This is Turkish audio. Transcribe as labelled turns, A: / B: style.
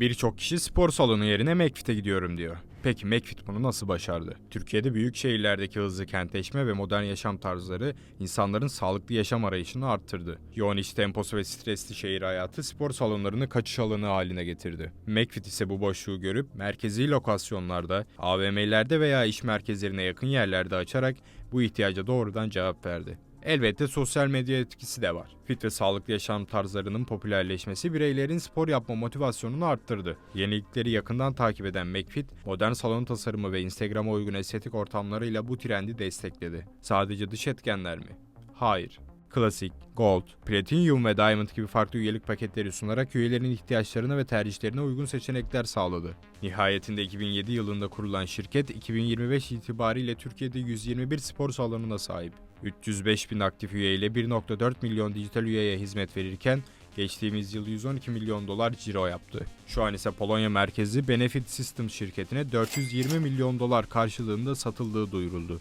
A: Birçok kişi spor salonu yerine McFit'e gidiyorum diyor. Peki McFit bunu nasıl başardı? Türkiye'de büyük şehirlerdeki hızlı kentleşme ve modern yaşam tarzları insanların sağlıklı yaşam arayışını arttırdı. Yoğun iş temposu ve stresli şehir hayatı spor salonlarını kaçış alanı haline getirdi. McFit ise bu boşluğu görüp merkezi lokasyonlarda, AVM'lerde veya iş merkezlerine yakın yerlerde açarak bu ihtiyaca doğrudan cevap verdi. Elbette sosyal medya etkisi de var. Fit ve sağlıklı yaşam tarzlarının popülerleşmesi bireylerin spor yapma motivasyonunu arttırdı. Yenilikleri yakından takip eden McFit, modern salon tasarımı ve Instagram'a uygun estetik ortamlarıyla bu trendi destekledi. Sadece dış etkenler mi? Hayır. Klasik, Gold, Platinum ve Diamond gibi farklı üyelik paketleri sunarak üyelerin ihtiyaçlarına ve tercihlerine uygun seçenekler sağladı. Nihayetinde 2007 yılında kurulan şirket 2025 itibariyle Türkiye'de 121 spor salonuna sahip. 305 bin aktif üye ile 1.4 milyon dijital üyeye hizmet verirken geçtiğimiz yıl 112 milyon dolar ciro yaptı. Şu an ise Polonya merkezi Benefit Systems şirketine 420 milyon dolar karşılığında satıldığı duyuruldu.